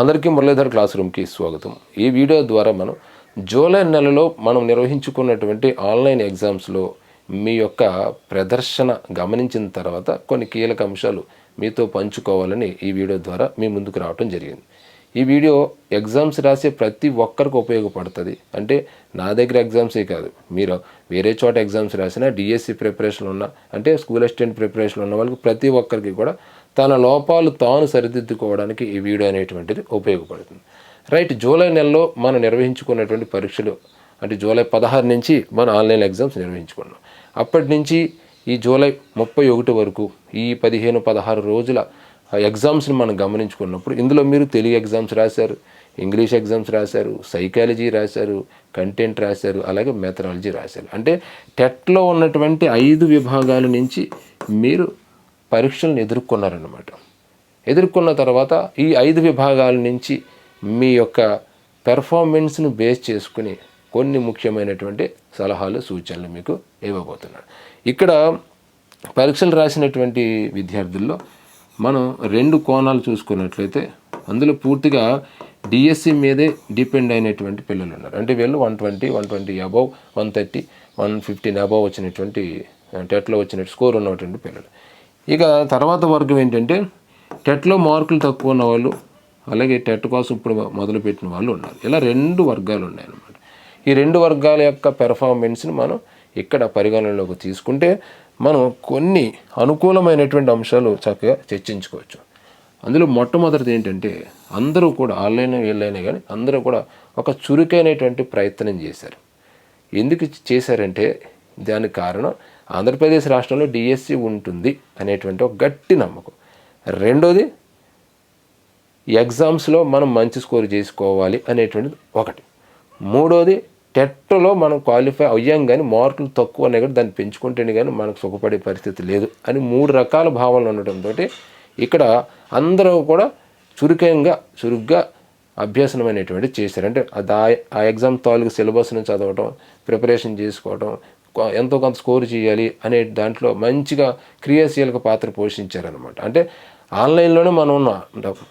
అందరికీ మురళీధర్ క్లాస్ రూమ్కి స్వాగతం. ఈ వీడియో ద్వారా మనం జూలై నెలలో మనం నిర్వహించుకున్నటువంటి ఆన్లైన్ ఎగ్జామ్స్లో మీ యొక్క ప్రదర్శన గమనించిన తర్వాత కొన్ని కీలక అంశాలు మీతో పంచుకోవాలని ఈ వీడియో ద్వారా మీ ముందుకు రావడం జరిగింది. ఈ వీడియో ఎగ్జామ్స్ రాసే ప్రతి ఒక్కరికి ఉపయోగపడుతుంది. అంటే నా దగ్గర ఎగ్జామ్సే కాదు. మీరు వేరే చోట ఎగ్జామ్స్ రాసినా డిఎస్సి ప్రిపరేషన్ ఉన్న అంటే స్కూల్ అసిస్టెంట్ ప్రిపరేషన్ ఉన్న వాళ్ళకి ప్రతి ఒక్కరికి కూడా తన లోపాలు తాను సరిదిద్దుకోవడానికి ఈ వీడియో అనేటువంటిది ఉపయోగపడుతుంది. రైట్ జూలై నెలలో మనం నిర్వహించుకున్నటువంటి పరీక్షలు అంటే జూలై పదహారు నుంచి మనం ఆన్లైన్ ఎగ్జామ్స్ నిర్వహించుకున్నాం. అప్పటి నుంచి ఈ జూలై ముప్పై ఒకటి వరకు ఈ పదిహేను పదహారు రోజుల ఎగ్జామ్స్ని మనం గమనించుకున్నప్పుడు ఇందులో మీరు తెలుగు ఎగ్జామ్స్ రాశారు ఇంగ్లీష్ ఎగ్జామ్స్ రాశారు సైకాలజీ రాశారు కంటెంట్ రాశారు అలాగే మెథడాలజీ రాశారు. అంటే టెట్లో ఉన్నటువంటి ఐదు విభాగాల నుంచి మీరు పరీక్షలను ఎదుర్కొన్నారన్నమాట. ఎదుర్కొన్న తర్వాత ఈ ఐదు విభాగాల నుంచి మీ యొక్క పెర్ఫార్మెన్స్ను బేస్ చేసుకుని కొన్ని ముఖ్యమైనటువంటి సలహాలు సూచనలు మీకు ఇవ్వబోతున్నాను. ఇక్కడ పరీక్షలు రాసినటువంటి విద్యార్థుల్లో మనం రెండు కోణాలు చూసుకున్నట్లయితే అందులో పూర్తిగా డిఎస్సి మీదే డిపెండ్ అయినటువంటి పిల్లలు ఉన్నారు. అంటే వీళ్ళు one twenty one twenty above one thirty one fifteen above వచ్చినటువంటి టెట్లో వచ్చిన స్కోర్ ఉన్నటువంటి పిల్లలు. ఇక తర్వాత వర్గం ఏంటంటే టెట్లో మార్కులు తక్కువ ఉన్న వాళ్ళు అలాగే టెట్ కోసం ఇప్పుడు మొదలుపెట్టిన వాళ్ళు ఉన్నారు. ఇలా రెండు వర్గాలు ఉన్నాయన్నమాట. ఈ రెండు వర్గాల యొక్క పెర్ఫార్మెన్స్ని మనం ఇక్కడ పరిగణనలోకి తీసుకుంటే మనం కొన్ని అనుకూలమైనటువంటి అంశాలు చక్కగా చర్చించుకోవచ్చు. అందులో మొట్టమొదటిది ఏంటంటే అందరూ కూడా ఆన్లైన్ వీళ్ళైనా కానీ అందరూ కూడా ఒక చురుకైనటువంటి ప్రయత్నం చేశారు. ఎందుకు చేశారంటే దానికి కారణం ఆంధ్రప్రదేశ్ రాష్ట్రంలో డిఎస్సి ఉంటుంది అనేటువంటి ఒక గట్టి నమ్మకం. రెండోది ఎగ్జామ్స్లో మనం మంచి స్కోర్ చేసుకోవాలి అనేటువంటిది ఒకటి. మూడోది టెట్లో మనం క్వాలిఫై అయ్యాం కానీ మార్కులు తక్కువ ఉన్నాయి కానీ దాన్ని పెంచుకుంటేనే కానీ మనకు సుఖపడే పరిస్థితి లేదు అని మూడు రకాల భావనలు ఉండటంతో ఇక్కడ అందరూ కూడా చురుకంగా చురుగ్గా అభ్యసనం అనేటువంటిది చేశారు. అంటే అది ఆ- ఎగ్జామ్ తాలూకు సిలబస్ని చదవటం ప్రిపరేషన్ చేసుకోవటం ఎంతో కొంత స్కోర్ చేయాలి అనే దాంట్లో మంచిగా క్రియాశీలక పాత్ర పోషించారనమాట అంటే ఆన్లైన్లోనే మనం ఉన్న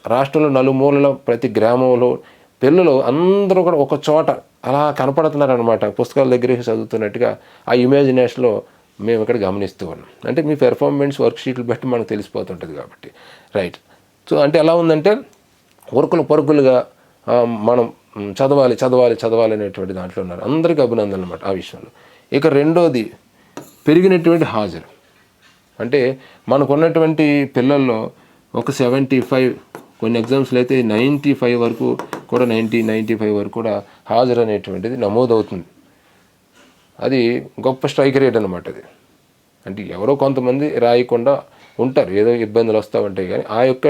రాష్ట్రంలో నలుమూలలో ప్రతి గ్రామంలో పిల్లలు అందరూ కూడా ఒక చోట అలా కనపడుతున్నారనమాట పుస్తకాల దగ్గర చదువుతున్నట్టుగా ఆ ఇమాజినేషన్లో మేము ఇక్కడ గమనిస్తూ ఉన్నాం. అంటే మీ పెర్ఫార్మెన్స్ వర్క్ షీట్లు బట్టి మనకు తెలిసిపోతుంటుంది కాబట్టి. రైట్. సో అంటే ఎలా ఉందంటే ఉరుకులు పరుకులుగా మనం చదవాలి చదవాలి చదవాలి అనేటువంటి దాంట్లో ఉన్నారు. అందరికీ అభినందనలు అనమాట ఆ విషయంలో. ఇక రెండోది పెరిగినటువంటి హాజరు. అంటే మనకున్నటువంటి పిల్లల్లో ఒక సెవెంటీ ఫైవ్ కొన్ని ఎగ్జామ్స్లో అయితే నైంటీ ఫైవ్ వరకు కూడా నైంటీ నైంటీ ఫైవ్ వరకు కూడా హాజరు అనేటువంటిది నమోదవుతుంది. అది గొప్ప స్ట్రైక్ రేట్ అనమాట అది. అంటే ఎవరో కొంతమంది రాయకుండా ఉంటారు. ఏదో ఇబ్బందులు వస్తూ ఉంటాయి కానీ ఆ యొక్క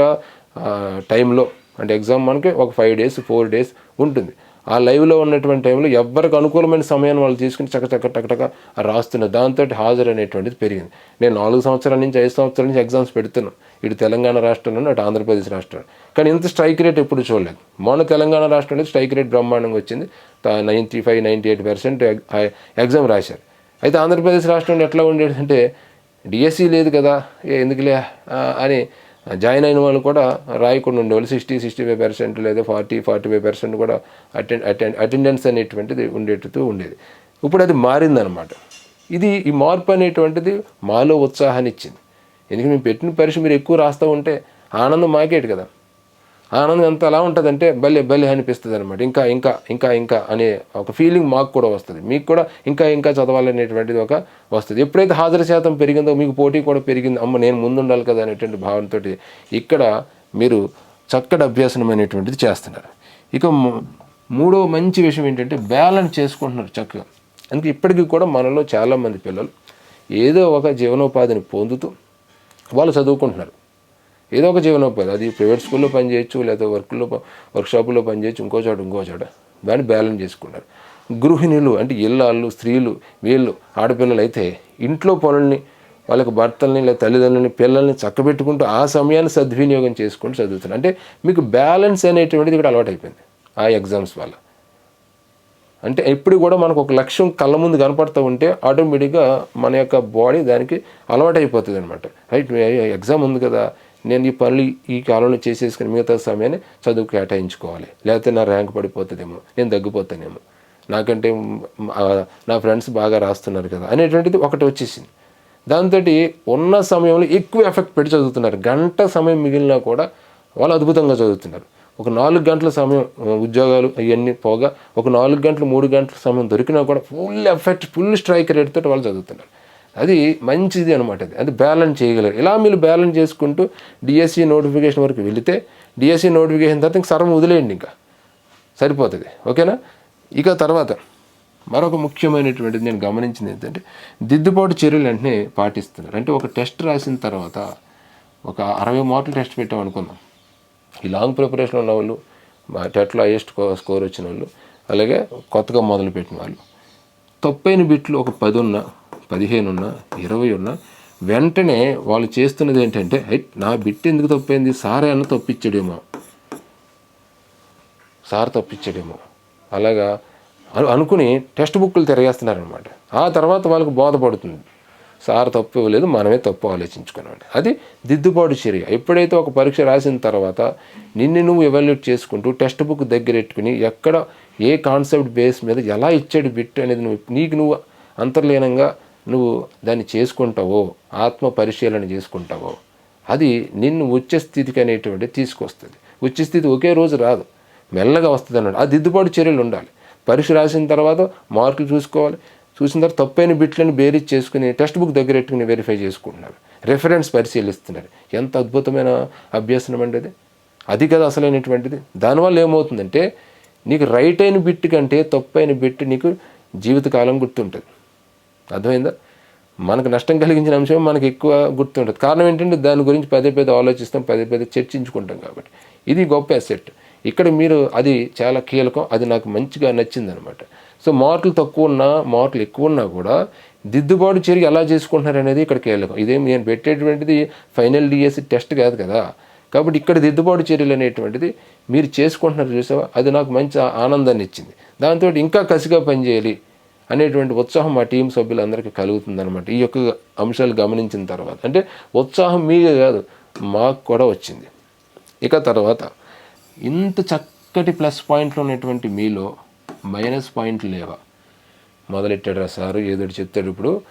టైంలో అంటే ఎగ్జామ్ మనకి ఒక ఫైవ్ డేస్ ఫోర్ డేస్ ఉంటుంది. ఆ లైవ్లో ఉన్నటువంటి టైంలో ఎవరికి అనుకూలమైన సమయాన్ని వాళ్ళు తీసుకుని చక్క చక్క టకటక రాస్తున్నారు దాంతో హాజరు అనేటువంటిది పెరిగింది. నేను నాలుగు సంవత్సరాల నుంచి ఐదు సంవత్సరాల నుంచి ఎగ్జామ్స్ పెడుతున్నాను. ఇటు తెలంగాణ రాష్ట్రంలో అటు ఆంధ్రప్రదేశ్ రాష్ట్రం కానీ ఇంత స్ట్రైక్ రేట్ ఎప్పుడు చూడలేదు. మొన్న తెలంగాణ రాష్ట్రంలో స్ట్రైక్ రేట్ బ్రహ్మాండంగా వచ్చింది. Ninety five ninety eight percent exam రాశారు. అయితే ఆంధ్రప్రదేశ్ రాష్ట్రంలో ఎట్లా ఉండేది అంటే డిఎస్సి లేదు కదా ఎందుకులే అని జాయిన్ అయిన వాళ్ళు కూడా రాయకుండా ఉండేవాళ్ళు. సిక్స్టీ సిక్స్టీ ఫైవ్ పర్సెంట్ లేదా ఫార్టీ ఫార్టీ ఫైవ్ పర్సెంట్ కూడా అటెండ్ అటెండ్ అటెండెన్స్ అనేటువంటిది ఉండేటట్టు ఉండేది. ఇప్పుడు అది మారిందనమాట ఇది ఈ మార్పు అనేటువంటిది మాలో ఉత్సాహాన్ని ఇచ్చింది. ఎందుకంటే మేము పెట్టిన పరీక్ష మీరు ఎక్కువ రాస్తూ ఉంటే ఆనందం మాకేటి కదా? ఆనందం ఎంత ఎలా ఉంటుందంటే భలే భలే అనిపిస్తుంది అనమాట ఇంకా ఇంకా ఇంకా ఇంకా అనే ఒక ఫీలింగ్ మాకు కూడా వస్తుంది. మీకు కూడా ఇంకా ఇంకా చదవాలనేటువంటిది ఒక వస్తుంది. ఎప్పుడైతే హాజరు శాతం పెరిగిందో మీకు పోటీ కూడా పెరిగింది అమ్మ నేను ముందుండాలి కదా అనేటువంటి భావనతో ఇక్కడ మీరు చక్కటి అభ్యాసనం అనేటువంటిది చేస్తున్నారు. ఇక మూడో మంచి విషయం ఏంటంటే బ్యాలెన్స్ చేసుకుంటున్నారు చక్కగా. అందుకే ఇప్పటికీ కూడా మనలో చాలామంది పిల్లలు ఏదో ఒక జీవనోపాధిని పొందుతూ వాళ్ళు చదువుకుంటున్నారు. ఏదో ఒక జీవనోపాధి అది ప్రైవేట్ స్కూల్లో పనిచేయచ్చు లేదా వర్క్లో వర్క్షాపుల్లో పనిచేయచ్చు ఇంకో చోట ఇంకో చోట. దాన్ని బ్యాలెన్స్ చేసుకున్నారు గృహిణులు అంటే ఇళ్ళాళ్ళు స్త్రీలు వీళ్ళు ఆడపిల్లలు అయితే ఇంట్లో పనుల్ని వాళ్ళకి భర్తల్ని లేదా తల్లిదండ్రులని పిల్లల్ని చక్కబెట్టుకుంటూ ఆ సమయాన్ని సద్వినియోగం చేసుకుంటూ చదువుతున్నారు. అంటే మీకు బ్యాలెన్స్ అనేటువంటిది ఇక్కడ అలవాటైపోయింది ఆ ఎగ్జామ్స్ వల్ల. అంటే ఎప్పుడు కూడా మనకు ఒక లక్ష్యం కళ్ళ ముందు కనపడుతూ ఉంటే ఆటోమేటిక్గా మన యొక్క బాడీ దానికి అలవాటైపోతుంది అనమాట రైట్ ఎగ్జామ్ ఉంది కదా నేను ఈ పనులు ఈ కాలంలో చేసేసుకుని మిగతా సమయాన్ని చదువు కేటాయించుకోవాలి. లేకపోతే నా ర్యాంక్ పడిపోతుందేమో నేను తగ్గిపోతానేమో. నాకంటే నా ఫ్రెండ్స్ బాగా రాస్తున్నారు కదా అనేటువంటిది ఒకటి వచ్చేసింది. దాంతో ఉన్న సమయంలో ఎక్కువ ఎఫెక్ట్ పెట్టి చదువుతున్నారు. గంట సమయం మిగిలినా కూడా వాళ్ళు అద్భుతంగా చదువుతున్నారు. ఒక నాలుగు గంటల సమయం ఉద్యోగాలు అవన్నీ పోగా ఒక నాలుగు గంటలు మూడు గంటల సమయం దొరికినా కూడా ఫుల్ ఎఫెక్ట్ ఫుల్ స్ట్రైక్ రేట్తో వాళ్ళు చదువుతున్నారు. అది మంచిది అనమాట అది. అది బ్యాలెన్స్ చేయగలరు. ఇలా మీరు బ్యాలెన్స్ చేసుకుంటూ డిఎస్సి నోటిఫికేషన్ వరకు వెళితే డిఎస్సి నోటిఫికేషన్ తర్వాత ఇంక సర్వం వదిలేయండి ఇంకా. సరిపోతుంది. ఓకేనా? ఇక తర్వాత మరొక ముఖ్యమైనటువంటిది నేను గమనించింది ఏంటంటే దిద్దుబాటు చర్యలు వెంటనే పాటిస్తున్నారు. అంటే ఒక టెస్ట్ రాసిన తర్వాత ఒక అరవై మార్కులు టెస్ట్ పెట్టాం అనుకుందాం. ఈ లాంగ్ ప్రిపరేషన్ ఉన్న వాళ్ళు మా టెట్లో హైయెస్ట్ స్కోర్ వచ్చిన వాళ్ళు అలాగే కొత్తగా మొదలుపెట్టిన వాళ్ళు. తప్పైన బిట్లు ఒక పది ఉన్నా పదిహేను ఉన్నా ఇరవై ఉన్నా వెంటనే వాళ్ళు చేస్తున్నది ఏంటంటే "హైట్, నా బిట్ ఎందుకు తప్పైంది? సారే అన్న తప్పించాడేమో సార్ తప్పించాడేమో అలాగా అనుకుని టెక్స్ట్ బుక్లు తిరగేస్తున్నారనమాట ఆ తర్వాత వాళ్ళకు బోధపడుతుంది. సార్ తప్పు ఇవ్వలేదు మనమే తప్పు ఆలోచించుకున్నామండి. అది దిద్దుబాటు చర్య. ఎప్పుడైతే ఒక పరీక్ష రాసిన తర్వాత నిన్ను నువ్వు ఎవాల్యుయేట్ చేసుకుంటూ టెక్స్ట్ బుక్ దగ్గర పెట్టుకుని ఎక్కడ ఏ కాన్సెప్ట్ బేస్ మీద ఎలా ఇచ్చాడు బిట్ అనేది నువ్వు నీకు నువ్వు అంతర్లీనంగా నువ్వు దాన్ని చేసుకుంటావో ఆత్మ పరిశీలన చేసుకుంటావో అది నిన్ను వచ్చే స్థితికి అనేటువంటి తీసుకొస్తుంది. వచ్చే స్థితి ఒకే రోజు రాదు. మెల్లగా వస్తుంది అన్నాడు. ఆ దిద్దుబాటు చర్యలు ఉండాలి. పరీక్ష రాసిన తర్వాత మార్కులు చూసుకోవాలి. చూసిన తర్వాత తప్పైన బిట్లను బేరీజ్ చేసుకుని టెక్స్ట్ బుక్ దగ్గర పెట్టుకుని వెరిఫై చేసుకుంటున్నారు. రెఫరెన్స్ పరిశీలిస్తున్నారు. ఎంత అద్భుతమైన అభ్యసనం అండి అది. అది కదా అసలైనటువంటిది. దానివల్ల ఏమవుతుందంటే నీకు రైట్ అయిన బిట్ కంటే తప్పైన బిట్ నీకు జీవితకాలం గుర్తుంటుంది. అర్థమైందా? మనకు నష్టం కలిగించిన అంశం మనకు ఎక్కువ గుర్తుంటుంది. కారణం ఏంటంటే దాని గురించి పదే పదే ఆలోచిస్తాం పదే పదే చర్చించుకుంటాం కాబట్టి. ఇది గొప్ప అసెట్ ఇక్కడ మీరు అది చాలా కీలకం అది నాకు మంచిగా నచ్చింది అనమాట సో మార్కులు తక్కువ ఉన్నా మార్కులు ఎక్కువ ఉన్నా కూడా దిద్దుబాటు చర్య ఎలా చేసుకుంటున్నారు అనేది ఇక్కడ కీలకం. ఇదేం నేను పెట్టేటువంటిది ఫైనల్ డిఎస్సి టెస్ట్ కాదు కదా. కాబట్టి ఇక్కడ దిద్దుబాటు చర్యలు అనేటువంటిది మీరు చేసుకుంటున్నారు చూసావా? అది నాకు మంచి ఆనందాన్ని ఇచ్చింది. దాంతో ఇంకా కసిగా పనిచేయాలి. అనేటువంటి ఉత్సాహం మా టీం సభ్యులందరికీ కలుగుతుందనమాట ఈ యొక్క అంశాలు గమనించిన తర్వాత. అంటే ఉత్సాహం మీకే కాదు మాకు కూడా వచ్చింది. ఇక తర్వాత ఇంత చక్కటి ప్లస్ పాయింట్లు ఉన్నటువంటి మీలో మైనస్ పాయింట్లు లేవా? మొదలెట్టాడు సారు ఏదో చెప్తాడు ఇప్పుడు.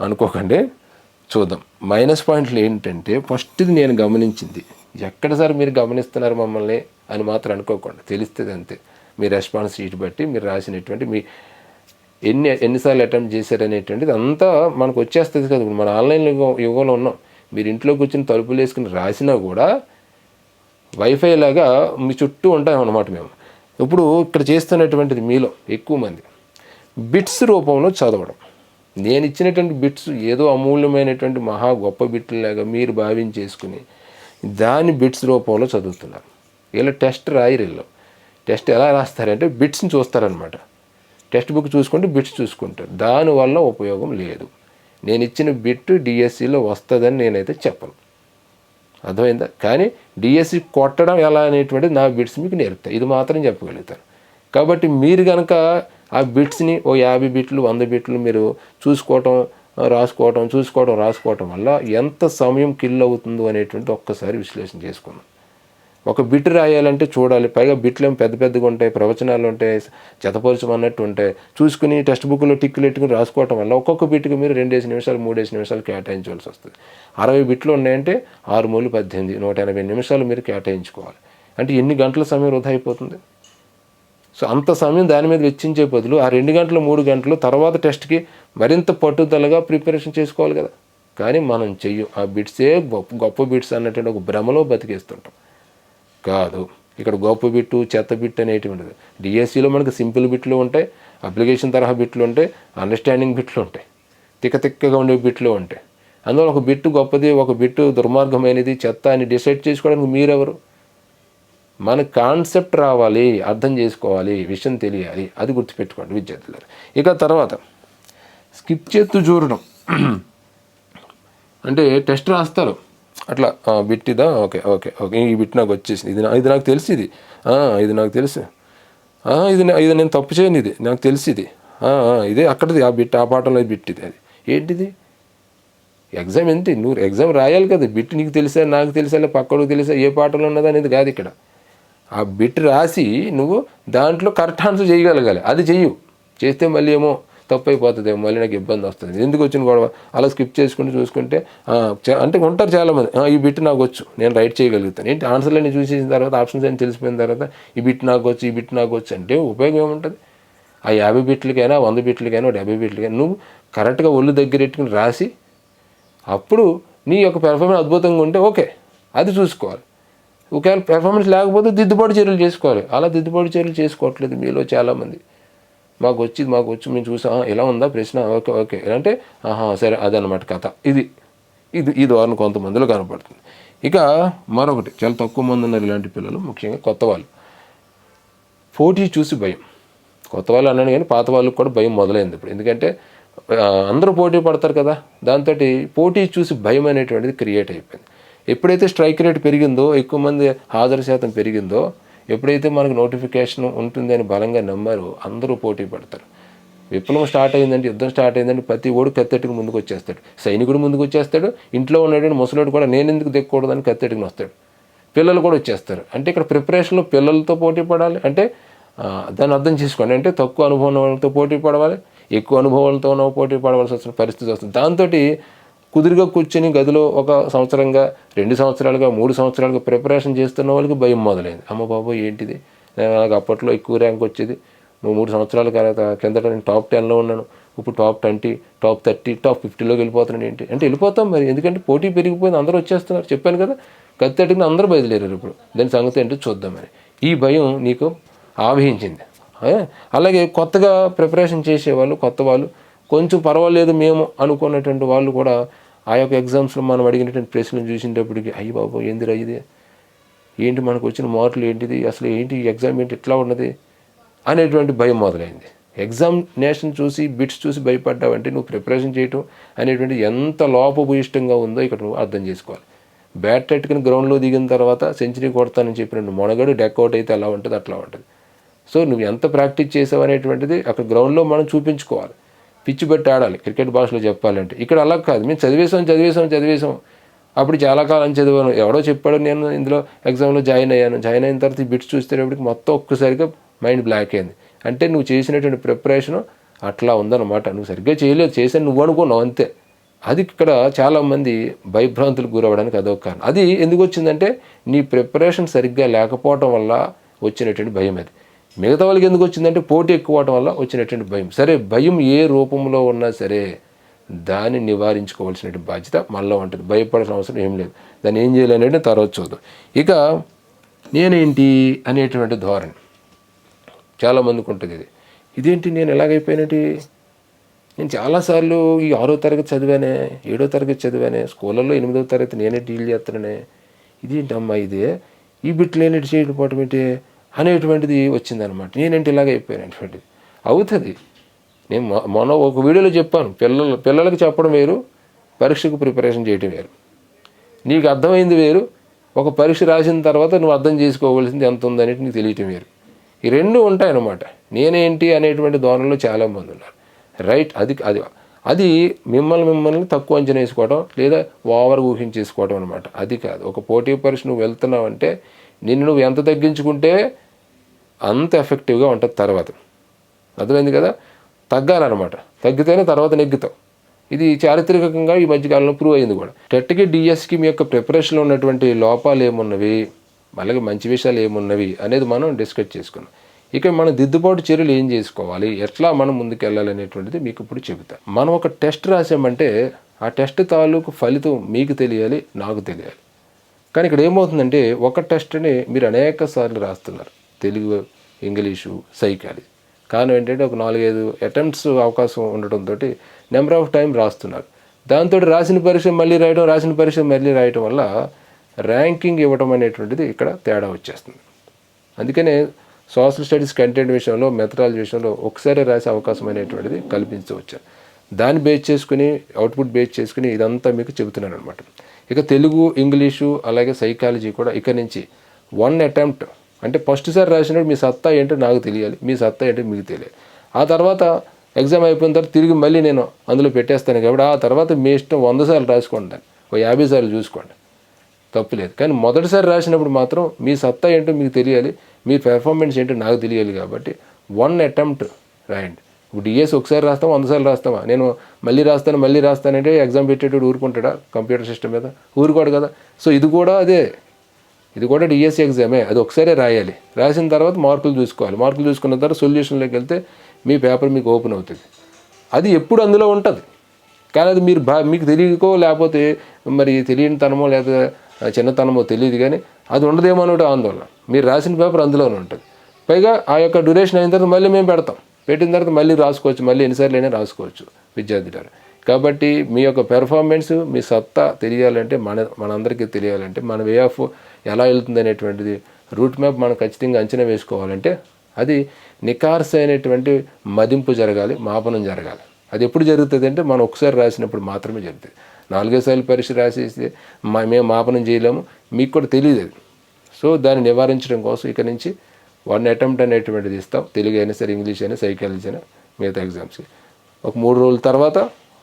అనుకోకండి చూద్దాం. మైనస్ పాయింట్లు ఏంటంటే ఫస్ట్ది నేను గమనించింది. ఎక్కడ సార్ మీరు గమనిస్తున్నారు మమ్మల్ని అని మాత్రం అనుకోకుండా. తెలిస్తే అంతే. మీ రెస్పాన్స్ షీట్ బట్టి మీరు రాసినటువంటి మీ ఎన్ని ఎన్నిసార్లు అటెంప్ట్ చేశారు అనేటువంటిది అంతా మనకు వచ్చేస్తుంది కదా. ఇప్పుడు మన ఆన్లైన్ యుగంలో ఉన్నాం. మీరు ఇంట్లో కూర్చొని తలుపులు వేసుకుని రాసినా కూడా వైఫై లాగా మీ చుట్టూ ఉంటాం అన్నమాట మేము. ఇప్పుడు ఇక్కడ చేస్తున్నటువంటిది మీలో ఎక్కువ మంది. బిట్స్ రూపంలో చదవడం. నేను ఇచ్చినటువంటి బిట్స్ ఏదో అమూల్యమైనటువంటి మహా గొప్ప బిట్లులాగా మీరు భావించేసుకుని దాని బిట్స్ రూపంలో చదువుతున్నారు. ఇలా టెస్ట్ రాయరు వీళ్ళు. టెస్ట్ ఎలా రాస్తారంటే బిట్స్ని చూస్తారనమాట టెక్స్ట్ బుక్ చూసుకుంటే బిట్స్ చూసుకుంటారు. దానివల్ల ఉపయోగం లేదు. నేను ఇచ్చిన బిట్ డిఎస్సిలో వస్తుందని నేనైతే చెప్పను. అర్థమైందా? కానీ డిఎస్సి కొట్టడం ఎలా అనేటువంటిది నా బిట్స్ మీకు నేర్పుతాయి. ఇది మాత్రం చెప్పగలుగుతాను. కాబట్టి మీరు కనుక ఆ బిట్స్ని ఓ యాభై బిట్లు వంద బిట్లు మీరు చూసుకోవటం రాసుకోవటం చూసుకోవటం రాసుకోవటం వల్ల ఎంత సమయం కిల్ అవుతుందో అనేటువంటిది ఒక్కసారి విశ్లేషణ చేసుకుందాం. ఒక బిట్ రాయాలంటే చూడాలి. పైగా బిట్లు పెద్ద పెద్దగా ఉంటాయి ప్రవచనాలు ఉంటాయి జతపరచం అన్నట్టు ఉంటాయి. చూసుకుని టెక్స్ట్ బుక్లో టిక్కులు ఎట్టుకుని రాసుకోవటం వల్ల ఒక్కొక్క బిట్కి మీరు రెండేసి నిమిషాలు మూడేసి నిమిషాలు కేటాయించవలసి వస్తుంది. అరవై బిట్లు ఉన్నాయంటే ఆరు మూడు పద్దెనిమిది నూట ఎనభై నిమిషాలు మీరు కేటాయించుకోవాలి. అంటే ఎన్ని గంటల సమయం వృధా అయిపోతుంది? సో అంత సమయం దాని మీద వెచ్చించే బదులు ఆ రెండు గంటలు మూడు గంటలు తర్వాత టెస్ట్కి మరింత పట్టుదలగా ప్రిపరేషన్ చేసుకోవాలి కదా. కానీ మనం చెయ్యం. ఆ బిట్సే గొప్ప గొప్ప బిట్స్ అన్నటువంటి ఒక భ్రమలో బతికేస్తుంటాం. కాదు. ఇక్కడ గొప్ప బిట్టు చెత్త బిట్ అనేటివి ఉండదు డిఎస్సిలో మనకి సింపుల్ బిట్లు ఉంటాయి అప్లికేషన్ తరహా బిట్లు ఉంటాయి అండర్స్టాండింగ్ బిట్లు ఉంటాయి. తిక్క తిక్కగా ఉండే బిట్లు ఉంటాయి. అందువల్ల ఒక బిట్టు గొప్పది ఒక బిట్టు దుర్మార్గమైనది చెత్త అని డిసైడ్ చేసుకోవడానికి మీరెవరు? మన కాన్సెప్ట్ రావాలి అర్థం చేసుకోవాలి విషయం తెలియాలి. అది గుర్తుపెట్టుకోండి విద్యార్థులు ఇక తర్వాత స్కిప్ చేస్తూ చూడడం అంటే టెస్ట్ రాస్తారు. అట్లా ఆ, బిట్ ఇదా ఓకే ఓకే ఓకే. ఈ బిట్ నాకు వచ్చేసింది. ఇది ఇది నాకు తెలిసి ఇది. ఇది నాకు తెలుసు. ఇది ఇది నేను తప్పు చేయను ఇది. నాకు తెలిసి ఇది. ఇదే అక్కడిది ఆ బిట్ ఆ పాఠంలో బిట్ ఇది అది. ఏంటిది? ఎగ్జామ్ ఏంటి? నువ్వు ఎగ్జామ్ రాయాలి కదా. బిట్ నీకు తెలుసా నాకు తెలిసా పక్కడికి తెలుసా ఏ పాటలో ఉన్నది అనేది కాదు ఇక్కడ. ఆ బిట్ రాసి నువ్వు దాంట్లో కరెక్ట్ ఆన్సర్ చేయగలగాలి. అది చెయ్యు. చేస్తే మళ్ళీ ఏమో తప్పు అయిపోతుంది మళ్ళీ నాకు ఇబ్బంది వస్తుంది. ఎందుకు వచ్చిన గొడవ? అలా స్కిప్ చేసుకుంటూ చూసుకుంటే అంటే ఉంటారు చాలామంది. ఈ బిట్ నాకు వచ్చు నేను రైట్ చేయగలుగుతాను. ఏంటి ఆన్సర్లన్నీ చూసేసిన తర్వాత ఆప్షన్స్ అన్ని తెలిసిపోయిన తర్వాత ఈ బిట్ నాకు వచ్చు ఈ బిట్ నాకు వచ్చు అంటే ఉపయోగం ఏముంటుంది? ఆ యాభై బిట్లకైనా వంద బిట్లకైనా డెబ్బై బిట్లకైనా నువ్వు కరెక్ట్గా ఒళ్ళు దగ్గర పెట్టుకుని రాసి అప్పుడు నీ యొక్క పెర్ఫార్మెన్స్ అద్భుతంగా ఉంటే ఓకే అది చూసుకోవాలి. ఒకవేళ పెర్ఫార్మెన్స్ లేకపోతే దిద్దుబాటు చర్యలు చేసుకోవాలి. అలా దిద్దుబాటు చర్యలు చేసుకోవట్లేదు మీలో చాలామంది. మాకు వచ్చింది మాకు వచ్చి మేము చూసాం. ఎలా ఉందా ప్రశ్న? Okay okay. అంటే ఆహా సరే అదనమాట కథ. ఇది ఇది ఈ ద్వారా కొంతమందిలో కనపడుతుంది. ఇక మరొకటి చాలా తక్కువ మంది ఉన్నారు ఇలాంటి పిల్లలు ముఖ్యంగా కొత్త వాళ్ళు. పోటీ చూసి భయం. కొత్త వాళ్ళు అన్నాను కానీ పాత వాళ్ళకి కూడా భయం మొదలైంది ఇప్పుడు. ఎందుకంటే అందరూ పోటీ పడతారు కదా. దాంతో పోటీ చూసి భయం అనేటువంటిది క్రియేట్ అయిపోయింది. ఎప్పుడైతే స్ట్రైక్ రేట్ పెరిగిందో ఎక్కువ మంది హాజరు శాతం పెరిగిందో ఎప్పుడైతే మనకు నోటిఫికేషన్ ఉంటుంది అని బలంగా నమ్మారో అందరూ పోటీ పడతారు. విప్లవం స్టార్ట్ అయిందంటే యుద్ధం స్టార్ట్ అయిందంటే ప్రతి ఓడు కత్తెట్టుకు ముందుకు వచ్చేస్తాడు. సైనికుడు ముందుకు వచ్చేస్తాడు. ఇంట్లో ఉన్నాడు ముసలోడు కూడా నేను ఎందుకు దిక్కకూడదని కత్తెట్టుకుని వస్తాడు. పిల్లలు కూడా వచ్చేస్తారు. అంటే ఇక్కడ ప్రిపరేషన్లో పిల్లలతో పోటీ పడాలి. అంటే దాన్ని అర్థం చేసుకోండి. అంటే తక్కువ అనుభవం పోటీ పడవాలి. ఎక్కువ అనుభవాలతో ఉన్న పోటీ పడవలసి వచ్చిన పరిస్థితి వస్తుంది. దాంతో కుదురుగా కూర్చొని గదిలో ఒక సంవత్సరంగా రెండు సంవత్సరాలుగా మూడు సంవత్సరాలుగా ప్రిపరేషన్ చేస్తున్న వాళ్ళకి భయం మొదలైంది. అమ్మ బాబు ఏంటిది? నేను నాకు అప్పట్లో ఎక్కువ ర్యాంక్ వచ్చేది. నువ్వు మూడు సంవత్సరాల తర్వాత కిందట నేను టాప్ టెన్లో ఉన్నాను. ఇప్పుడు top twenty top thirty top ఫిఫ్టీలోకి వెళ్ళిపోతున్నాను ఏంటి? అంటే వెళ్ళిపోతాం మరి. ఎందుకంటే పోటీ పెరిగిపోయింది. అందరూ వచ్చేస్తున్నారు. చెప్పాను కదా. కత్తెట్టుకుని అందరూ బయలుదేరారు ఇప్పుడు. దాని సంగతి ఏంటో చూద్దామని ఈ భయం నీకు ఆవహించింది. అలాగే కొత్తగా ప్రిపరేషన్ చేసేవాళ్ళు కొత్త వాళ్ళు కొంచెం పర్వాలేదు మేము అనుకున్నటువంటి వాళ్ళు కూడా ఆ యొక్క ఎగ్జామ్స్లో మనం అడిగినటువంటి ప్రశ్నలు చూసినప్పటికీ అయ్యి బాబు ఏందిరా ఇది? ఏంటి మనకు వచ్చిన మార్కులు ఏంటిది? అసలు ఏంటి ఎగ్జామ్ ఏంటి? ఎట్లా ఉన్నది? అనేటువంటి భయం మొదలైంది. ఎగ్జామినేషన్ చూసి బిట్స్ చూసి భయపడ్డావంటే నువ్వు ప్రిపరేషన్ చేయటం అనేటువంటి ఎంత లోపభూయిష్టంగా ఉందో ఇక్కడ నువ్వు అర్థం చేసుకోవాలి. బ్యాట్ పెట్టుకుని గ్రౌండ్లో దిగిన తర్వాత సెంచరీ కొడతానని చెప్పిన మొనగడు డెక్ అవుట్ అయితే ఎలా ఉంటుంది? అట్లా ఉంటుంది. సో నువ్వు ఎంత ప్రాక్టీస్ చేసావు అనేటువంటిది అక్కడ గ్రౌండ్లో మనం చూపించుకోవాలి. పిచ్చి పెట్టి ఆడాలి. క్రికెట్ భాషలో చెప్పాలంటే. ఇక్కడ అలా కాదు. మేము చదివేసాం చదివేసాం చదివేసాం అప్పుడు చాలా కాలం చదివాను. ఎవడో చెప్పాడు నేను ఇందులో ఎగ్జామ్లో జాయిన్ అయ్యాను. జాయిన్ అయిన తర్వాత ఈ బిట్స్ చూసేటప్పటికి మొత్తం ఒక్కసారిగా మైండ్ బ్లాక్ అయింది. అంటే నువ్వు చేసినటువంటి ప్రిపరేషన్ అట్లా ఉందన్నమాట. నువ్వు సరిగ్గా చేయలేదు. చేసాను నువ్వు అనుకున్నావు. అంతే. అది ఇక్కడ చాలామంది భయభ్రాంతులకు గురవడానికి అదొక కారణం. అది ఎందుకు వచ్చిందంటే నీ ప్రిపరేషన్ సరిగ్గా లేకపోవటం వల్ల వచ్చినటువంటి భయం అది. మిగతా వాళ్ళకి ఎందుకు వచ్చిందంటే పోటీ ఎక్కువ వల్ల వచ్చినటువంటి భయం. సరే భయం ఏ రూపంలో ఉన్నా సరే దాన్ని నివారించుకోవాల్సిన బాధ్యత మళ్ళీ ఉంటుంది. భయపడాల్సిన అవసరం ఏం లేదు. దాన్ని ఏం చేయాలి తర్వాత చూద్దాం. ఇక నేనేంటి అనేటువంటి ధోరణి. చాలామందికి ఉంటుంది ఇది. ఇదేంటి నేను ఎలాగైపోయినట్టు నేను చాలాసార్లు ఈ ఆరో తరగతి చదివానే ఏడో తరగతి చదివానే స్కూళ్ళల్లో ఎనిమిదో తరగతి నేనే డీల్ చేస్తున్నానే. ఇదేంటి అమ్మా ఇదే? ఈ బిట్లు నేనేటి చేయకపోవటం ఏంటి? అనేటువంటిది వచ్చిందనమాట నేనేంటి ఇలాగ అయిపోయానటువంటిది అవుతుంది. నేను మొన్న ఒక వీడియోలో చెప్పాను. పిల్లలు పిల్లలకు చెప్పడం వేరు పరీక్షకు ప్రిపరేషన్ చేయటం వేరు. నీకు అర్థమైంది వేరు ఒక పరీక్ష రాసిన తర్వాత నువ్వు అర్థం చేసుకోవాల్సింది ఎంత ఉందనేది నీకు తెలియటం వేరు. ఈ రెండు ఉంటాయన్నమాట. నేనేంటి అనేటువంటి ధోరణిలో చాలామంది ఉన్నారు. రైట్ అది అది అది మిమ్మల్ని మిమ్మల్ని తక్కువ అంచనా వేసుకోవడం లేదా ఓవర్ ఊహించేసుకోవడం అనమాట అది కాదు. ఒక పోటీ పరీక్ష నువ్వు వెళ్తున్నావు అంటే నిన్ను నువ్వు ఎంత తగ్గించుకుంటే అంత ఎఫెక్టివ్గా ఉంటుంది తర్వాత. అర్థమైంది కదా? తగ్గాలన్నమాట. తగ్గితేనే తర్వాత నెగ్గుతాం. ఇది చారిత్రకంగా ఈ మధ్యకాలంలో ప్రూవ్ అయింది కూడా. టెట్కి డిఎస్కి మీ యొక్క ప్రిపరేషన్లో ఉన్నటువంటి లోపాలు ఏమున్నవి? అలాగే మంచి విషయాలు ఏమున్నవి అనేది మనం డిస్కస్ చేసుకున్నాం. ఇక మనం దిద్దుబాటు చర్యలు ఏం చేసుకోవాలి? ఎట్లా మనం ముందుకు వెళ్ళాలి అనేటువంటిది మీకు ఇప్పుడు చెబుతాను మనం ఒక టెస్ట్ రాసామంటే ఆ టెస్ట్ తాలూకు ఫలితం మీకు తెలియాలి నాకు తెలియాలి. కానీ ఇక్కడ ఏమవుతుందంటే ఒక టెస్ట్ని మీరు అనేక సార్లు రాస్తున్నారు. Telugu English psychology. కారణం ఏంటంటే ఒక నాలుగైదు అటెంప్ట్స్ అవకాశం ఉండటంతో నెంబర్ ఆఫ్ టైం రాస్తున్నారు. దాంతో రాసిన పరీక్ష మళ్ళీ రాయడం రాసిన పరీక్ష మళ్ళీ రాయటం వల్ల ర్యాంకింగ్ ఇవ్వడం అనేటువంటిది ఇక్కడ తేడా వచ్చేస్తుంది. అందుకనే సోషల్ స్టడీస్ కంటెంట్ విషయంలో మెథడాలజీ విషయంలో ఒకసారి రాసే అవకాశం అనేటువంటిది కల్పించవచ్చు దాన్ని బేస్ చేసుకుని అవుట్పుట్ బేస్ చేసుకుని ఇదంతా మీకు చెబుతున్నాను అనమాట ఇక తెలుగు ఇంగ్లీషు అలాగే సైకాలజీ కూడా ఇక నుంచి వన్ అటెంప్ట్ అంటే ఫస్ట్ సారి రాసినప్పుడు మీ సత్తా ఏంటో నాకు తెలియాలి. మీ సత్తా ఏంటో మీకు తెలియాలి. ఆ తర్వాత ఎగ్జామ్ అయిపోయిన తర్వాత తిరిగి మళ్ళీ నేను అందులో పెట్టేస్తాను కాబట్టి ఆ తర్వాత మీ ఇష్టం వంద సార్లు రాసుకోండి ఒక యాభై సార్లు చూసుకోండి. తప్పులేదు కానీ మొదటిసారి రాసినప్పుడు మాత్రం మీ సత్తా ఏంటో మీకు తెలియాలి. మీ పెర్ఫార్మెన్స్ ఏంటో నాకు తెలియాలి కాబట్టి వన్ అటెంప్ట్ రాయండి. ఇప్పుడు డిఎస్ ఒకసారి రాస్తాం వంద సార్లు రాస్తామా? నేను మళ్ళీ రాస్తాను మళ్ళీ రాస్తానంటే ఎగ్జామ్ పెట్టేటప్పుడు ఊరుకుంటాడా? కంప్యూటర్ సిస్టమ్ మీద? ఊరుకోడు కదా. సో ఇది కూడా అదే. ఇది కూడా డిఎస్సి ఎగ్జామే అది ఒకసారి రాయాలి. రాసిన తర్వాత మార్కులు చూసుకోవాలి. మార్కులు చూసుకున్న తర్వాత సొల్యూషన్లోకి వెళ్తే మీ పేపర్ మీకు ఓపెన్ అవుతుంది. అది ఎప్పుడు అందులో ఉంటుంది. కానీ అది మీరు బా మీకు తెలియకో లేకపోతే మరి తెలియని తనమో లేదా చిన్నతనమో తెలియదు కానీ అది ఉండదేమో అన్నట్టు ఆందోళన. మీరు రాసిన పేపర్ అందులోనే ఉంటుంది. పైగా ఆ యొక్క డ్యూరేషన్ అయిన తర్వాత మళ్ళీ మేము పెడతాం. పెట్టిన తర్వాత మళ్ళీ రాసుకోవచ్చు. మళ్ళీ ఎన్నిసార్లు అయినా రాసుకోవచ్చు విద్యార్థులు కాబట్టి మీ యొక్క పెర్ఫార్మెన్స్ మీ సత్తా తెలియాలంటే మన మనందరికీ తెలియాలంటే మన వే ఆఫ్ ఎలా వెళ్తుంది అనేటువంటిది రూట్ మ్యాప్ మనం ఖచ్చితంగా అంచనా వేసుకోవాలంటే అది నికార్స్ అయినటువంటి మదింపు జరగాలి మాపనం జరగాలి. అది ఎప్పుడు జరుగుతుంది అంటే మనం ఒకసారి రాసినప్పుడు మాత్రమే జరుగుతుంది. నాలుగో సార్లు పరీక్ష రాసేస్తే మా మేము మాపనం చేయలేము మీకు కూడా తెలియదు అది. సో దాన్ని నివారించడం కోసం ఇక నుంచి వన్ అటెంప్ట్ అనేటువంటిది ఇస్తాం. తెలుగు అయినా సరే ఇంగ్లీష్ అయినా సైకాలజీ అయినా మిగతా ఎగ్జామ్స్కి ఒక మూడు రోజుల తర్వాత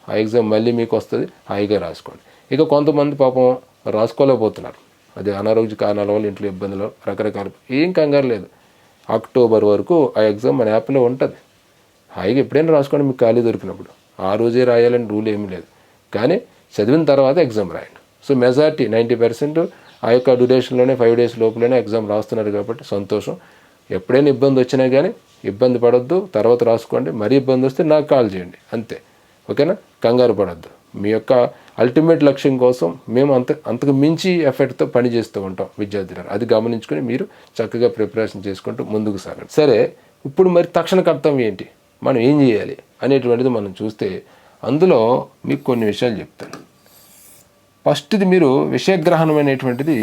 ఆ ఎగ్జామ్ మళ్ళీ మీకు వస్తుంది హాయిగా రాసుకోండి. ఇక కొంతమంది పాపం రాసుకోలేకపోతున్నారు. అది అనారోగ్య కారణాల వల్ల ఇంట్లో ఇబ్బందులు రకరకాల. ఏం కంగారు లేదు. అక్టోబర్ వరకు ఆ ఎగ్జామ్ మన యాప్లో ఉంటుంది. హాయిగా ఎప్పుడైనా రాసుకోండి మీకు ఖాళీ దొరికినప్పుడు. ఆ రోజే రాయాలని రూల్ ఏమీ లేదు. కానీ చదివిన తర్వాత ఎగ్జామ్ రాయండి. సో మెజార్టీ నైంటీ పర్సెంట్ ఆ యొక్క డ్యూరేషన్లోనే ఫైవ్ డేస్ లోపలనే ఎగ్జామ్ రాస్తున్నారు కాబట్టి సంతోషం. ఎప్పుడైనా ఇబ్బంది వచ్చినా కానీ ఇబ్బంది పడొద్దు. తర్వాత రాసుకోండి. మరీ ఇబ్బంది వస్తే నాకు కాల్ చేయండి. అంతే. ఓకేనా? కంగారు పడొద్దు. మీ యొక్క అల్టిమేట్ లక్ష్యం కోసం మేము అంత అంతకు మించి ఎఫెక్ట్తో పని చేస్తూ ఉంటాం విద్యార్థులు అది గమనించుకొని మీరు చక్కగా ప్రిపరేషన్ చేసుకుంటూ ముందుకు సాగండి. సరే ఇప్పుడు మరి తక్షణ కర్తవ్యం ఏంటి? మనం ఏం చేయాలి అనేటువంటిది మనం చూస్తే అందులో మీకు కొన్ని విషయాలు చెప్తాను. ఫస్ట్ది మీరు విషయగ్రహణం అనేటువంటిది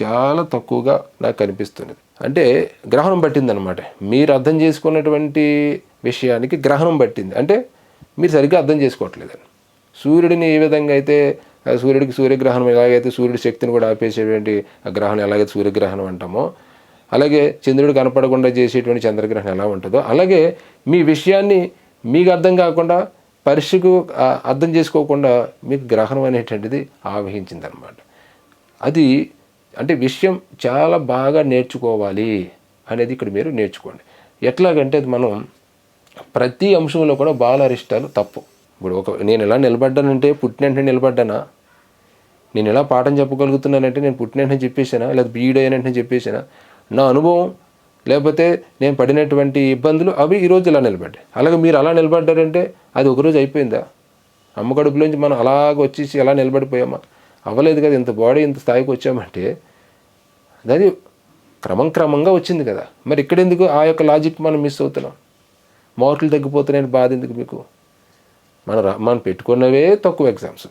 చాలా తక్కువగా నాకు అనిపిస్తుంది అంటే గ్రహణం పట్టిందనమాట మీరు అర్థం చేసుకున్నటువంటి విషయానికి గ్రహణం పట్టింది. అంటే మీరు సరిగ్గా అర్థం చేసుకోవట్లేదని. సూర్యుడిని ఏ విధంగా అయితే సూర్యుడికి సూర్యగ్రహణం ఎలాగైతే సూర్యుడి శక్తిని కూడా ఆపేసేటువంటి గ్రహణం ఎలాగైతే సూర్యగ్రహణం అంటామో అలాగే చంద్రుడు కనపడకుండా చేసేటువంటి చంద్రగ్రహణం ఎలా ఉంటుందో అలాగే మీ విషయాన్ని మీకు అర్థం కాకుండా పరీక్షకు అర్థం చేసుకోకుండా మీకు గ్రహణం అనేటువంటిది ఆవహించిందనమాట. అది అంటే విషయం చాలా బాగా నేర్చుకోవాలి అనేది ఇక్కడ మీరు నేర్చుకోండి. ఎట్లాగంటే అది మనం ప్రతి అంశంలో కూడా బాలరిష్టాలు తప్పు. ఇప్పుడు ఒక నేను ఎలా నిలబడ్డానంటే పుట్టిన వెంటనే నిలబడ్డానా? నేను ఎలా పాఠం చెప్పగలుగుతున్నానంటే నేను పుట్టిన వెంటనే చెప్పేసానా లేదా బీఈడ్ అయిన వెంటనే చెప్పేసానా నా అనుభవం లేకపోతే నేను పడినటువంటి ఇబ్బందులు అవి ఈరోజు ఇలా నిలబడ్డాయి? అలాగే మీరు అలా నిలబడ్డారంటే అది ఒకరోజు అయిపోయిందా? అమ్మ కడుపులోంచి మనం అలాగ వచ్చేసి ఎలా నిలబడిపోయామా? అవ్వలేదు కదా ఇంత బాడీ ఇంత స్థాయికి వచ్చామంటే. అది క్రమం క్రమంగా వచ్చింది కదా. మరి ఇక్కడ ఎందుకు ఆ యొక్క లాజిక్ మనం మిస్ అవుతున్నాం? మార్కులు తగ్గిపోతున్నాయని బాధ ఎందుకు మీకు? మన మనం పెట్టుకున్నవే తక్కువ ఎగ్జామ్స్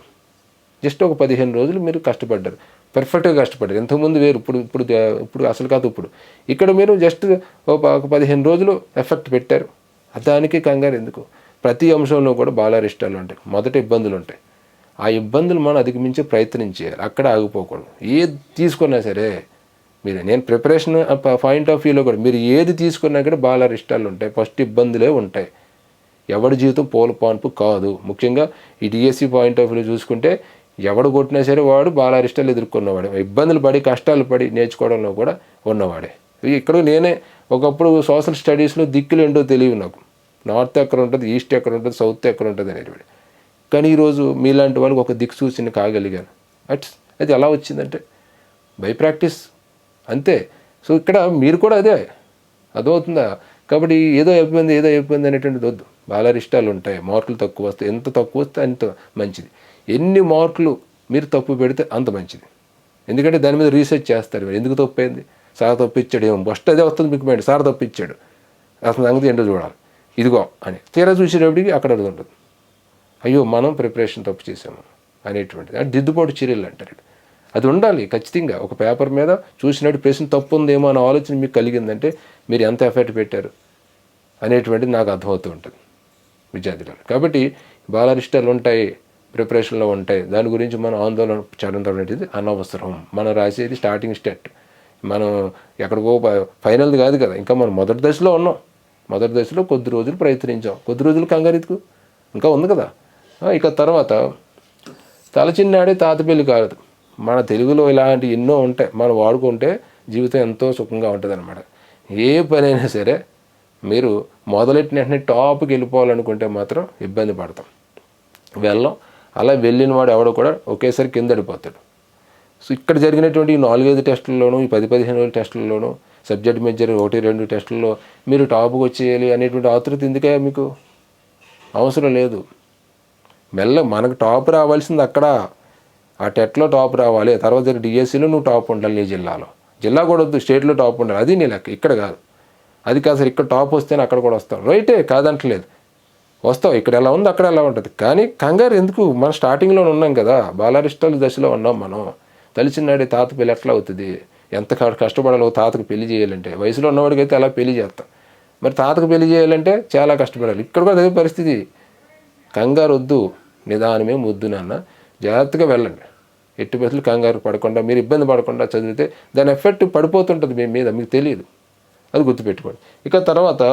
జస్ట్ ఒక పదిహేను రోజులు మీరు కష్టపడ్డారు. పర్ఫెక్ట్గా కష్టపడ్డారు. ఇంతకుముందు వేరు ఇప్పుడు ఇప్పుడు ఇప్పుడు అసలు కాదు ఇప్పుడు. ఇక్కడ మీరు జస్ట్ ఒక ఒక పదిహేను రోజులు ఎఫెక్ట్ పెట్టారు. దానికి కంగారు ఎందుకు? ప్రతి అంశంలో కూడా బాలారిష్టాలు ఉంటాయి. మొదట ఇబ్బందులు ఉంటాయి. ఆ ఇబ్బందులు మనం అధిగమించే ప్రయత్నం చేయాలి. అక్కడ ఆగిపోకూడదు. ఏది తీసుకున్నా సరే మీరు నేను ప్రిపరేషన్ పాయింట్ ఆఫ్ వ్యూలో కూడా మీరు ఏది తీసుకున్నా కూడా బాలారిష్టాలు ఉంటాయి. ఫస్ట్ ఇబ్బందులే ఉంటాయి. ఎవడి జీవితం పూల పాన్పు కాదు. ముఖ్యంగా ఈ డిఎస్సి పాయింట్ ఆఫ్ వ్యూ చూసుకుంటే ఎవడు కొట్టినా సరే వాడు బాలారిష్టాలు ఎదుర్కొన్నవాడే. ఇబ్బందులు పడి కష్టాలు పడి నేర్చుకోవడంలో కూడా ఉన్నవాడే. ఇక్కడ నేనే ఒకప్పుడు సోషల్ స్టడీస్లో దిక్కులు ఏంటో తెలియదు నాకు. నార్త్ ఎక్కడ ఉంటుంది ఈస్ట్ ఎక్కడ ఉంటుంది సౌత్ ఎక్కడ ఉంటుంది అనేటువంటి కానీ ఈరోజు మీలాంటి వాళ్ళకి ఒక దిక్కు చూసి కాగలిగాను. అట్స్ అది ఎలా వచ్చిందంటే బై ప్రాక్టీస్ అంతే. సో ఇక్కడ మీరు కూడా అదే. అర్థమవుతుందా? కాబట్టి ఏదో అయిపోయింది ఏదో అయిపోయింది అనేటువంటిది వద్దు. బాలరిష్టాలు ఉంటాయి మార్కులు తక్కువ వస్తాయి ఎంత తక్కువ వస్తే అంత మంచిది. ఎన్ని మార్కులు మీరు తప్పు పెడితే అంత మంచిది. ఎందుకంటే దాని మీద రీసెర్చ్ చేస్తారు మీరు ఎందుకు తప్పు అయింది సార్ తప్పిచ్చాడు ఏమో. ఫస్ట్ అదే వస్తుంది మీకు మేడం సార్ తప్పిచ్చాడు. అసలు సంగతి ఏంటో చూడాలి. ఇదిగో అని. తీరా చూసేటప్పటికి అక్కడ అది ఉంటుంది అయ్యో మనం ప్రిపరేషన్ తప్పు చేసాము అనేటువంటిది. అంటే దిద్దుబాటు చర్యలు అంటారు అది ఉండాలి ఖచ్చితంగా. ఒక పేపర్ మీద చూసినట్టు ప్రశ్న తప్పు ఉందేమో అనే ఆలోచన మీకు కలిగిందంటే మీరు ఎంత ఎఫర్ట్ పెట్టారు అనేటువంటిది నాకు అర్థమవుతూ ఉంటుంది. విద్యార్థులను. కాబట్టి బాలరిష్టాలు ఉంటాయి ప్రిపరేషన్లో ఉంటాయి. దాని గురించి మనం ఆందోళన చెందడం అనేది అనవసరం. మనం రాసేది స్టార్టింగ్ స్టెట్ మనం ఎక్కడికో ఫైనల్ది కాదు కదా. ఇంకా మనం మొదటి దశలో ఉన్నాం. మొదటి దశలో కొద్ది రోజులు ప్రయత్నించాం. కొద్ది రోజులు కంగారెత్తుకు ఇంకా ఉంది కదా. ఇక తర్వాత తలచిన్నాడే తాతపల్లి కాదు మన తెలుగులో ఇలాంటి ఎన్నో ఉంటాయి. మనం వాడుకుంటే జీవితం ఎంతో సుఖంగా ఉంటుంది అనమాట ఏ పనైనా సరే మీరు మొదలెట్టిన వెంటనే టాప్కి వెళ్ళిపోవాలనుకుంటే మాత్రం ఇబ్బంది పడతాం. వెళ్ళం. అలా వెళ్ళిన వాడు ఎవడో కూడా ఒకేసారి కింద పడిపోతాడు. సో ఇక్కడ జరిగినటువంటి ఈ నాలుగైదు టెస్టుల్లోనూ ఈ పది పదిహేను వేల టెస్టుల్లోనూ సబ్జెక్ట్ మేజర్ ఒకటి రెండు టెస్టుల్లో మీరు టాప్కి వచ్చేయాలి అనేటువంటి ఆతృత ఎందుకే మీకు? అవసరం లేదు. మెల్ల మనకు టాప్ రావాల్సింది అక్కడ. ఆ టెట్లో టాప్ రావాలి. తర్వాత డిఎస్సిలో నువ్వు టాప్ ఉండాలి నీ జిల్లాలో. జిల్లా కూడా వద్దు స్టేట్లో టాప్ ఉండాలి. అది నీ లెక్క. ఇక్కడ కాదు. అది కాదు సార్ ఇక్కడ టాప్ వస్తేనే అక్కడ కూడా వస్తాం. రైటే కాదంటలేదు. వస్తావు ఇక్కడ ఎలా ఉంది అక్కడ ఎలా ఉంటుంది. కానీ కంగారు ఎందుకు? మనం స్టార్టింగ్లో ఉన్నాం కదా. బాలారిష్టాల దశలో ఉన్నాం మనం. తలిచినాడే తాత పెళ్ళి ఎట్లా అవుతుంది? ఎంత కష్టపడాలో తాతకు పెళ్ళి చేయాలంటే. వయసులో ఉన్నవాడికి అయితే అలా పెళ్ళి చేస్తాం. మరి తాతకు పెళ్ళి చేయాలంటే చాలా కష్టపడాలి. ఇక్కడ కూడా అదే పరిస్థితి. కంగారు వద్దు. నిదానమే ముద్దు నాన్న. జాగ్రత్తగా వెళ్ళండి. ఎట్టి బస్సులు కంగారు పడకుండా మీరు ఇబ్బంది పడకుండా చదివితే దాని ఎఫెక్ట్ పడిపోతుంటుంది మీ మీద. మీకు తెలియదు. అది గుర్తుపెట్టుకోండి. ఇక తర్వాత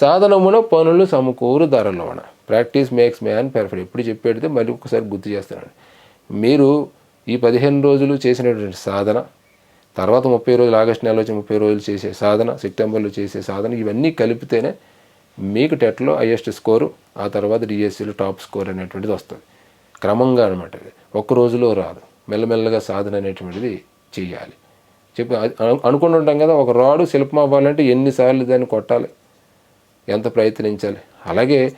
సాధనమున పనులు సమకూరు ధరలోన. ప్రాక్టీస్ మేక్స్ మ్యాన్ పెర్ఫెక్ట్ ఎప్పుడు చెప్పేటితే మళ్ళీ ఒకసారి గుర్తు చేస్తున్నాను మీరు ఈ పదిహేను రోజులు చేసినటువంటి సాధన తర్వాత ముప్పై రోజులు ఆగస్టు నెలలో వచ్చి ముప్పై రోజులు చేసే సాధన సెప్టెంబర్లో చేసే సాధన ఇవన్నీ కలిపితేనే మీకు టెట్లో హయ్యెస్ట్ స్కోరు ఆ తర్వాత డిఎస్సిలో టాప్ స్కోర్ అనేటువంటిది వస్తుంది. క్రమంగా అనమాట ఇది. ఒక్క రోజులో రాదు. మెల్లమెల్లగా సాధన అనేటువంటిది చేయాలి. చెప్పి అనుకుని ఉంటాం కదా ఒక రాడు శిల్పం అవ్వాలంటే ఎన్నిసార్లు దాన్ని కొట్టాలి? ఎంత ప్రయత్నించాలి? అలాగే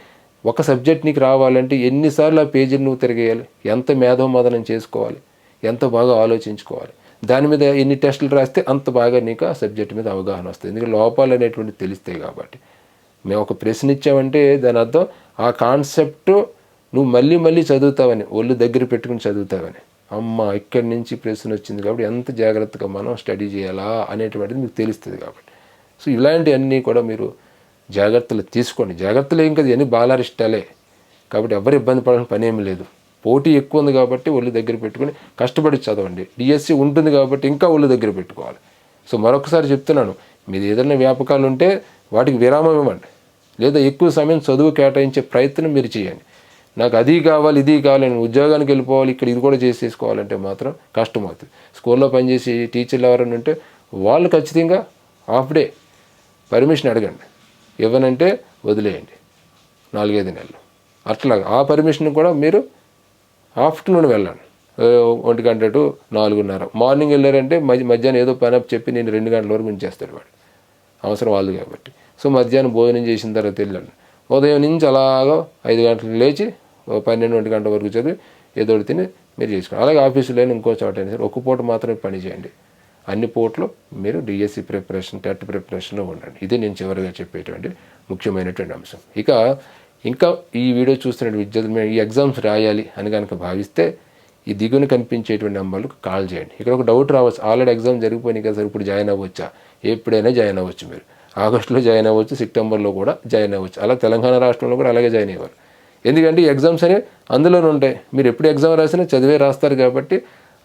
ఒక సబ్జెక్ట్ నీకు రావాలంటే ఎన్నిసార్లు ఆ పేజీని నువ్వు తిరిగేయాలి? ఎంత మేధోమదనం చేసుకోవాలి? ఎంత బాగా ఆలోచించుకోవాలి? దాని మీద ఎన్ని టెస్టులు రాస్తే అంత బాగా నీకు ఆ సబ్జెక్ట్ మీద అవగాహన వస్తుంది. ఎందుకంటే లోపాలు అనేటువంటి తెలుస్తాయి కాబట్టి. మేము ఒక ప్రశ్న ఇచ్చామంటే దాని అర్థం ఆ కాన్సెప్ట్ నువ్వు మళ్ళీ మళ్ళీ చదువుతావని ఒళ్ళు దగ్గర పెట్టుకుని చదువుతావని. అమ్మ ఇక్కడి నుంచి ప్రశ్న వచ్చింది కాబట్టి ఎంత జాగ్రత్తగా మనం స్టడీ చేయాలా అనేటువంటిది మీకు తెలుస్తుంది కాబట్టి. సో ఇలాంటివన్నీ కూడా మీరు జాగ్రత్తలు తీసుకోండి. జాగ్రత్తలు ఏం కదా ఇవన్నీ బాలారిష్టాలే. కాబట్టి ఎవరు ఇబ్బంది పడాల్సిన పని ఏమి లేదు. పోటీ ఎక్కువ ఉంది కాబట్టి ఒళ్ళు దగ్గర పెట్టుకుని కష్టపడి చదవండి. డిఎస్సి ఉంటుంది కాబట్టి ఇంకా ఒళ్ళు దగ్గర పెట్టుకోవాలి. సో మరొకసారి చెప్తున్నాను మీది ఏదైనా వ్యాపకాలు ఉంటే వాటికి విరామం ఇవ్వండి. లేదా ఎక్కువ సమయం చదువు కేటాయించే ప్రయత్నం మీరు చేయండి. నాకు అది కావాలి ఇది కావాలి నేను ఉద్యోగానికి వెళ్ళిపోవాలి ఇక్కడ ఇది కూడా చేసేసుకోవాలంటే మాత్రం కష్టం అవుతుంది. స్కూల్లో పనిచేసి టీచర్లు ఎవరైనా ఉంటే వాళ్ళు ఖచ్చితంగా హాఫ్ డే పర్మిషన్ అడగండి. ఇవ్వనంటే వదిలేయండి. నాలుగైదు నెలలు. అట్లా ఆ పర్మిషన్ కూడా మీరు ఆఫ్టర్నూన్ వెళ్ళండి. ఒంటి గంట టు నాలుగున్నర. మార్నింగ్ వెళ్ళారంటే మధ్య మధ్యాహ్నం ఏదో పని చెప్పి నేను రెండు గంటల వరకు ఉంచేస్తాడు వాడు. అవసరం వాళ్ళు కాబట్టి. సో మధ్యాహ్నం భోజనం చేసిన తర్వాత వెళ్ళండి. ఉదయం నుంచి అలాగా ఐదు గంటలకు లేచి పన్నెండు ఒంటి గంట వరకు చదివి ఏదో తిని మీరు చేసుకోండి అలాగే ఆఫీసులో ఇంకో చోట అయినా సరే ఒక పూట మాత్రమే పని చేయండి. అన్ని పూటలు మీరు డిఎస్సి ప్రిపరేషన్ టెట్ ప్రిపరేషన్లో ఉండండి. ఇది నేను చివరిగా చెప్పేటువంటి ముఖ్యమైనటువంటి అంశం. ఇక ఇంకా ఈ వీడియో చూస్తున్న విద్యార్థులు మేము ఈ ఎగ్జామ్స్ రాయాలి అని కనుక భావిస్తే ఈ దిగున కనిపించేటువంటి నెంబర్లకు కాల్ చేయండి. ఇక్కడ ఒక డౌట్ రావచ్చు. ఆల్రెడీ ఎగ్జామ్ జరిగిపోయినాయి కదా సార్ ఇప్పుడు జాయిన్ అవ్వచ్చా? ఎప్పుడైనా జాయిన్ అవ్వచ్చు మీరు. ఆగస్టులో జాయిన్ అవ్వచ్చు సెప్టెంబర్లో కూడా జాయిన్ అవ్వచ్చు. అలా తెలంగాణ రాష్ట్రంలో కూడా అలాగే జాయిన్ అయ్యేవారు. ఎందుకంటే ఎగ్జామ్స్ అనేవి అందులోనే ఉంటాయి. మీరు ఎప్పుడు ఎగ్జామ్ రాసినా చదివే రాస్తారు కాబట్టి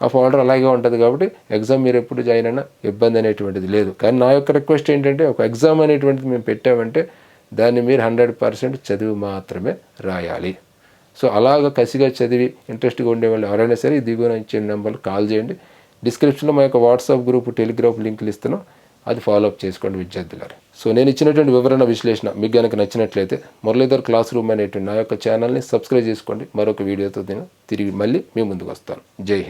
ఆ ఫోల్డర్ అలాగే ఉంటుంది కాబట్టి ఎగ్జామ్ మీరు ఎప్పుడు జాయిన్ అయినా ఇబ్బంది అనేటువంటిది లేదు. కానీ నా యొక్క రిక్వెస్ట్ ఏంటంటే ఒక ఎగ్జామ్ అనేటువంటిది మేము పెట్టామంటే దాన్ని మీరు హండ్రెడ్ పర్సెంట్ చదివి మాత్రమే రాయాలి. సో అలాగ కసిగా చదివి ఇంట్రెస్ట్గా ఉండే వాళ్ళు ఎవరైనా సరే దిగువన ఇచ్చే నెంబర్లు కాల్ చేయండి. డిస్క్రిప్షన్లో మా యొక్క వాట్సాప్ గ్రూప్ టెలిగ్రాఫ్ లింకులు ఇస్తున్నాం. అది ఫాలో అప్ చేసుకోండి విద్యార్థులారు సో నేను ఇచ్చినటువంటి వివరణ విశ్లేషణ మీకు కనుక నచ్చినట్లయితే మురళీధర్ క్లాస్ రూమ్ అనేటువంటి నా యొక్క ఛానల్ని సబ్స్క్రైబ్ చేసుకోండి. మరొక వీడియోతో నేను తిరిగి మళ్ళీ మీ ముందుకు వస్తాను. జై హింద్.